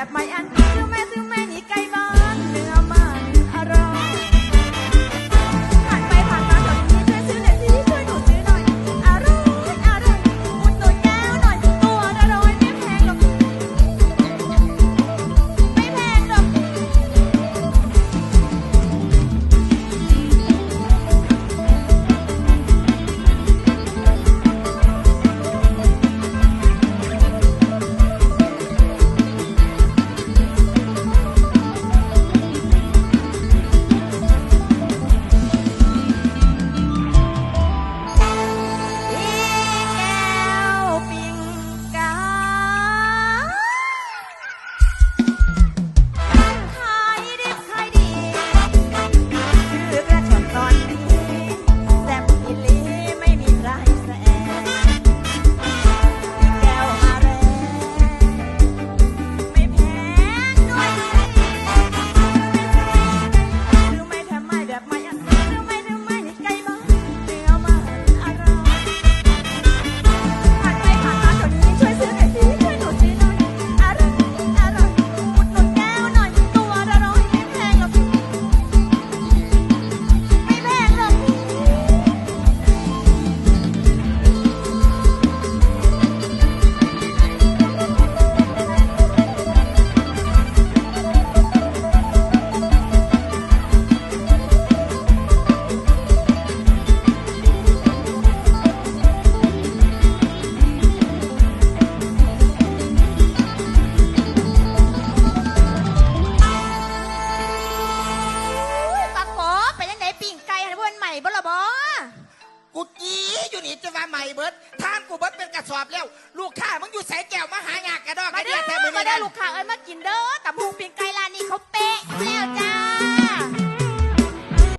grab my hand. กูจี้อยู่นี่จะว่าใหม่เบิดทานกูเบิดเป็นกระสอบแล้ว ลูกค้ามึงอยู่ใส่แก้วมาหายากกระดอกกมาระเด้เดียอแท้มือมานี่เด้อนะลูกค้าเอ้ยมากินเด้อแต่พุงปิงไก่ร้านนี้เขาเป๊ะแล้วจ้า